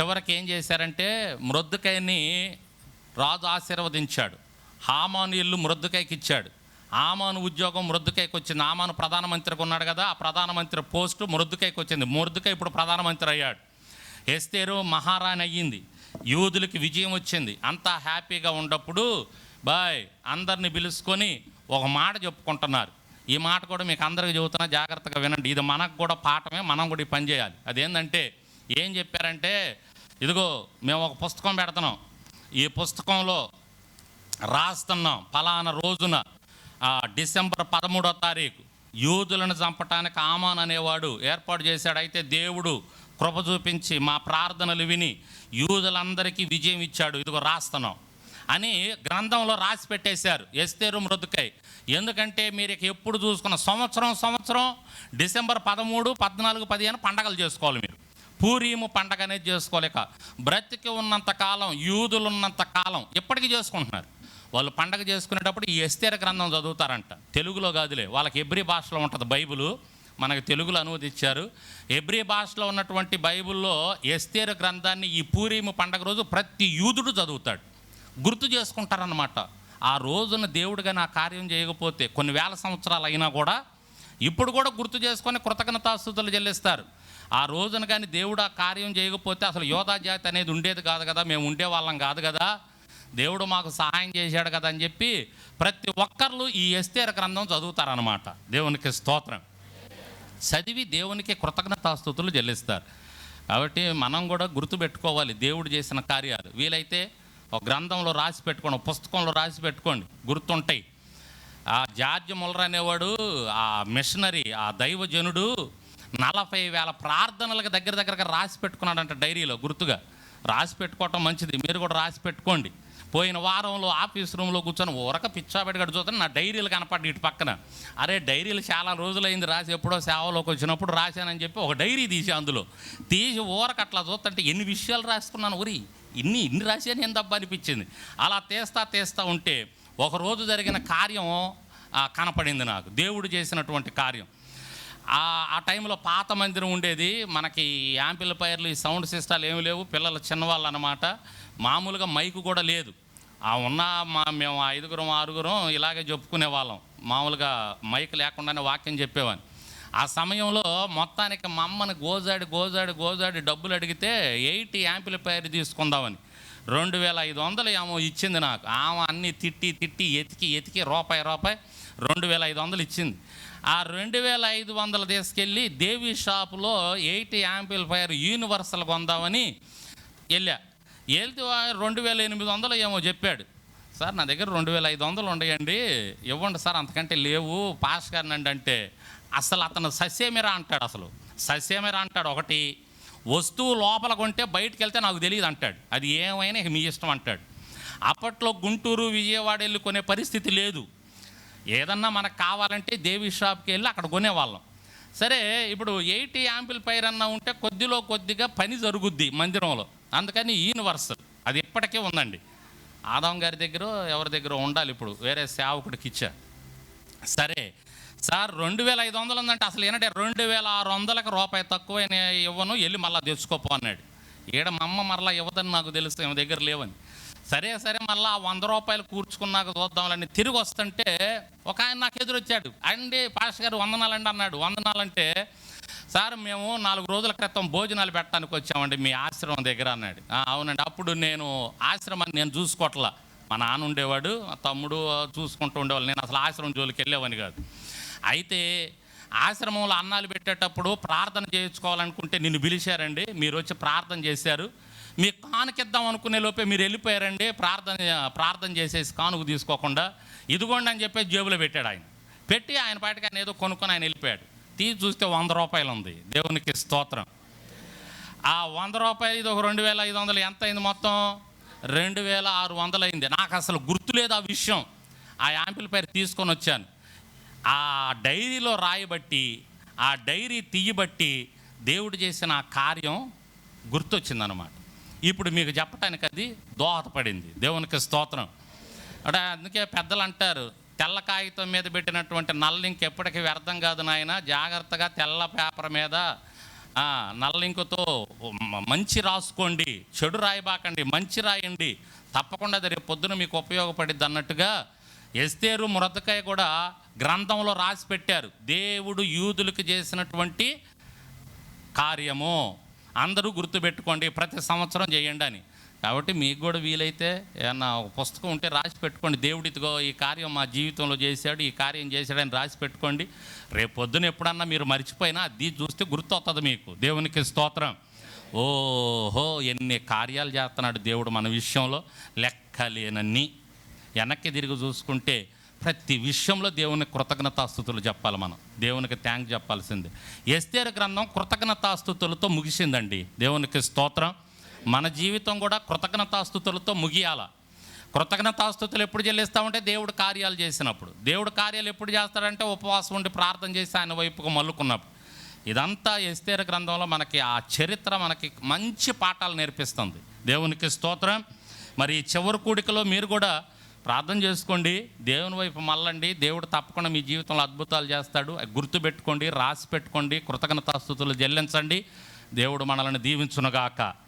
చివరికి ఏం చేశారంటే మృద్దుకైని రాజు ఆశీర్వదించాడు. హామాను ఇల్లు మృద్దుకైకి ఇచ్చాడు. ఆమాను ఉద్యోగం మృద్దుకైకి వచ్చింది ఆమాను ప్రధానమంత్రికి ఉన్నాడు కదా ఆ ప్రధానమంత్రి పోస్టు మృద్దుకైకి వచ్చింది మృద్దుకై ఇప్పుడు ప్రధానమంత్రి అయ్యాడు. ఎస్తేరు మహారాణి అయ్యింది. యూదులకి విజయం వచ్చింది. అంతా హ్యాపీగా ఉన్నప్పుడు బాయ్ అందరిని పిలుచుకొని ఒక మాట చెప్పుకుంటున్నారు. ఈ మాట కూడా మీకు అందరికీ చెబుతున్నా జాగ్రత్తగా వినండి. ఇది మనకు కూడా పాఠమే మనం కూడా ఈ పని చేయాలి. అదేంటంటే ఏం చెప్పారంటే ఇదిగో మేము ఒక పుస్తకం పెడుతున్నాం. ఈ పుస్తకంలో రాస్తున్నాం ఫలానా రోజున డిసెంబర్ పదమూడో తారీఖు యూదులను చంపటానికి ఆమాన్ అనేవాడు ఏర్పాటు చేశాడు. అయితే దేవుడు కృప చూపించి మా ప్రార్థనలు విని యూదులందరికీ విజయం ఇచ్చాడు. ఇదిగో రాస్తున్నాం అని గ్రంథంలో రాసి పెట్టేశారు ఎస్తేరు మృదుకై ఎందుకంటే మీరు ఇక ఎప్పుడు చూసుకున్న సంవత్సరం సంవత్సరం డిసెంబర్ పదమూడు పద్నాలుగు పదిహేను పండగలు చేసుకోవాలి మీరు. పూరీము పండగ అనేది చేసుకోలేక బ్రతికి ఉన్నంత కాలం యూదులు ఉన్నంత కాలం ఇప్పటికీ చేసుకుంటున్నారు? వాళ్ళు పండగ చేసుకునేటప్పుడు ఈ ఎస్తేర గ్రంథం చదువుతారంట. తెలుగులో కాదులే వాళ్ళకి ఎబ్రి భాషలో ఉంటుంది బైబిల్. మనకు తెలుగులో అనువదించారు. ఎబ్రి భాషలో ఉన్నటువంటి బైబిల్లో ఎస్తేర గ్రంథాన్ని ఈ పూరీము పండగ రోజు ప్రతి యూదుడు చదువుతాడు. గుర్తు చేసుకుంటారనమాట ఆ రోజున దేవుడిగా నా కార్యం చేయకపోతే కొన్ని వేల సంవత్సరాలు అయినా కూడా ఇప్పుడు కూడా గుర్తు చేసుకొని కృతజ్ఞతాస్తుతులు చెల్లిస్తారు. ఆ రోజున కానీ దేవుడు ఆ కార్యం చేయకపోతే అసలు యోధా జాతి అనేది ఉండేది కాదు కదా మేము ఉండేవాళ్ళం కాదు కదా. దేవుడు మాకు సహాయం చేశాడు కదా అని చెప్పి ప్రతి ఒక్కరు ఈ ఎస్తేర గ్రంథం చదువుతారనమాట దేవునికి స్తోత్రం. చదివి దేవునికి కృతజ్ఞతాస్థుతులు చెల్లిస్తారు. కాబట్టి మనం కూడా గుర్తుపెట్టుకోవాలి దేవుడు చేసిన కార్యాలు. వీలైతే ఒక గ్రంథంలో రాసి పెట్టుకోండి పుస్తకంలో రాసి పెట్టుకోండి గుర్తుంటాయి. ఆ జార్జ్ ముల్లర్ అనేవాడు ఆ మిషనరీ ఆ దైవజనుడు నలభై వేల ప్రార్థనలకు దగ్గర దగ్గరగా రాసి పెట్టుకున్నాడంట డైరీలో గుర్తుగా? రాసి పెట్టుకోవటం మంచిది. మీరు కూడా రాసి పెట్టుకోండి. పోయిన వారంలో ఆఫీస్ రూమ్లో కూర్చొని ఊరక పిచ్చాబెట్టి చూస్తాను నా డైరీలు కనపడ్డి ఇటు పక్కన. అరే డైరీలు చాలా రోజులైంది. రాసి ఎప్పుడో సేవలోకి వచ్చినప్పుడు రాశానని చెప్పి ఒక డైరీ తీసి అందులో. తీసి ఊరక అట్లా చూస్తుంటే ఎన్ని విషయాలు రాసుకున్నాను ఊరి ఇన్ని ఇన్ని రాశాను ఏం దబ్బా అనిపించింది. అలా తీస్తా తీస్తా ఉంటే ఒకరోజు జరిగిన కార్యం కనపడింది నాకు. దేవుడు చేసినటువంటి కార్యం. ఆ టైంలో పాత మందిరం ఉండేది. మనకి యాంపిల్ఫైర్లు ఈ సౌండ్ సిస్టాలు ఏమి లేవు. పిల్లలు చిన్నవాళ్ళు అనమాట మామూలుగా మైకు కూడా లేదు. ఆ ఉన్న మా మేము ఐదుగురం ఆరుగురం ఇలాగే చెప్పుకునే వాళ్ళం. మామూలుగా మైక్ లేకుండానే వాక్యం చెప్పేవాడిని ఆ సమయంలో మొత్తానికి మా అమ్మని గోజాడి గోజాడి గోజాడి డబ్బులు అడిగితే ఎయిటీ యాంపిల్ఫైర్ తీసుకుందామని. రెండు వేల ఐదు వందలు ఏమో ఇచ్చింది నాకు. ఆమె అన్ని తిట్టి తిట్టి ఎతికి ఎతికి రూపాయి రూపాయి రెండు వేల ఐదు వందలు ఇచ్చింది. ఆ రెండు వేల ఐదు వందలు తీసుకెళ్ళి దేవి షాపులో ఎయిటీ యాంపిల్ఫైర్ యూనివర్సల్ కొందామని వెళ్ళా. వెళ్తే రెండు వేల ఎనిమిది వందలు ఏమో చెప్పాడు. సార్ నా దగ్గర రెండు వేల ఐదు వందలు ఉండయండి. ఇవ్వండి సార్ అంతకంటే లేవు. పాస్ గారినండి అంటే అసలు అతను సస్యమిరా అంటాడు అసలు. సస్యమిరా అంటాడు ఒకటి. వస్తువు లోపల కొంటే బయటికి వెళ్తే నాకు తెలియదు అంటాడు. అది ఏమైనా మీ ఇష్టం అంటాడు. అప్పట్లో గుంటూరు విజయవాడ వెళ్ళి కొనే పరిస్థితి లేదు. ఏదన్నా మనకు కావాలంటే దేవి షాప్కి వెళ్ళి అక్కడ కొనేవాళ్ళం. సరే ఇప్పుడు ఎయిటీ యాంపిల్ పైర్ అన్న ఉంటే కొద్దిలో కొద్దిగా పని జరుగుద్ది మందిరంలో. అందుకని యూనివర్సల్ అది ఇప్పటికే ఉందండి. ఆదాం గారి దగ్గర ఎవరి దగ్గర ఉండాలి ఇప్పుడు? వేరే సేవకుడికి ఇచ్చా. సరే సార్ రెండు వేల ఐదు వందలు ఉందంటే అసలు ఏంటంటే రెండు వేల ఆరు వందలకు రూపాయి తక్కువైన ఇవ్వను వెళ్ళి మళ్ళీ తెచ్చుకోపో అన్నాడు. ఈడ మా అమ్మ మరలా ఇవ్వదని నాకు తెలుసు ఈమె దగ్గర లేవని. సరే సరే మళ్ళీ ఆ వంద రూపాయలు కూర్చుకున్నాక చూద్దాంలని తిరిగి వస్తుంటే ఒక ఆయన నాకు ఎదురొచ్చాడు. అండి పాస్ గారు వందనాలండి అన్నాడు. వందనాలంటే సార్ మేము నాలుగు రోజుల క్రితం భోజనాలు పెట్టడానికి వచ్చామండి మీ ఆశ్రమం దగ్గర అన్నాడు. అవునండి. అప్పుడు నేను ఆశ్రమాన్ని నేను చూసుకోవట్లా మా నాన్న ఉండేవాడు మా తమ్ముడు చూసుకుంటూ ఉండేవాళ్ళు. నేను అసలు ఆశ్రమం జోలికి వెళ్ళేవాని కాదు. అయితే ఆశ్రమంలో అన్నాలు పెట్టేటప్పుడు ప్రార్థన చేయించుకోవాలనుకుంటే నిన్ను పిలిచారండి. మీరు వచ్చి ప్రార్థన చేశారు. మీ కానుకిద్దాం అనుకునే లోపే మీరు వెళ్ళిపోయారండి ప్రార్థన ప్రార్థన చేసేసి కానుకు తీసుకోకుండా ఇదిగోండి అని చెప్పేసి జేబులో పెట్టాడు ఆయన. పెట్టి ఆయన పాటికి ఆయన ఏదో కొనుక్కొని ఆయన వెళ్ళిపోయాడు. తీసి చూస్తే వంద రూపాయలు ఉంది. దేవునికి స్తోత్రం. ఆ వంద రూపాయలు ఇది ఒక రెండు వేల ఐదు వందలు ఎంత అయింది మొత్తం? రెండు వేల ఆరు వందలు అయింది. నాకు అసలు గుర్తులేదు ఆ విషయం. ఆ యాంపిల్ఫైర్ తీసుకొని వచ్చాను. ఆ డైరీలో రాయబట్టి ఆ డైరీ తీయబట్టి దేవుడు చేసిన ఆ కార్యం గుర్తొచ్చిందనమాట ఇప్పుడు మీకు చెప్పటానికి అది దోహదపడింది. దేవునికి స్తోత్రం. అంటే అందుకే పెద్దలు అంటారు తెల్ల కాగితం మీద పెట్టినటువంటి నల్ల ఇంక ఎప్పటికీ వ్యర్థం కాదు నాయన జాగ్రత్తగా తెల్ల పేపర్ మీద ఆ, నల్ల ఇంకుతో మంచి రాసుకోండి చెడు రాయబాకండి మంచి రాయండి తప్పకుండా రేపు పొద్దున మీకు ఉపయోగపడిద్ది అన్నట్టుగా ఎస్తేరు మురదకాయ కూడా గ్రంథంలో రాసి పెట్టారు. దేవుడు యూదులకు చేసినటువంటి కార్యము. అందరూ గుర్తుపెట్టుకోండి ప్రతి సంవత్సరం చేయండి అని. కాబట్టి మీకు కూడా వీలైతే ఏమన్నా ఒక పుస్తకం ఉంటే రాసి పెట్టుకోండి. దేవుడితో ఈ కార్యం మా జీవితంలో చేశాడు ఈ కార్యం చేశాడని రాసి పెట్టుకోండి. రేపు పొద్దున ఎప్పుడన్నా మీరు మర్చిపోయినా అది చూస్తే గుర్తొస్తుంది మీకు. దేవునికి స్తోత్రం. ఓహో ఎన్ని కార్యాలు చేస్తున్నాడు దేవుడు మన విషయంలో. లెక్కలేనన్ని. వెనక్కి తిరిగి చూసుకుంటే ప్రతి విషయంలో దేవునికి కృతజ్ఞతాస్థుతులు చెప్పాలి మనం. దేవునికి థ్యాంక్ చెప్పాల్సిందే. ఎస్తేరు గ్రంథం కృతజ్ఞతాస్థుతులతో ముగిసిందండి. దేవునికి స్తోత్రం. మన జీవితం కూడా కృతజ్ఞతాస్థుతులతో ముగియాల. కృతజ్ఞతాస్థుతులు ఎప్పుడు చెల్లిస్తామంటే దేవుడు కార్యాలు చేసినప్పుడు. దేవుడు కార్యాలు ఎప్పుడు చేస్తాడంటే ఉపవాసం ఉండి ప్రార్థన చేసి ఆయన వైపుకు మల్లుకున్నప్పుడు ఇదంతా ఎస్తేర గ్రంథంలో మనకి ఆ చరిత్ర మనకి మంచి పాఠాలు నేర్పిస్తుంది. దేవునికి స్తోత్రం. మరి చివరి కూడికలో మీరు కూడా ప్రార్థన చేసుకోండి. దేవుని వైపు మళ్ళండి. దేవుడు తప్పకుండా మీ జీవితంలో అద్భుతాలు చేస్తాడు. గుర్తు గుర్తుపెట్టుకోండి రాసి పెట్టుకోండి కృతజ్ఞతాస్థుతులు చెల్లించండి. దేవుడు మనల్ని దీవించునుగాక.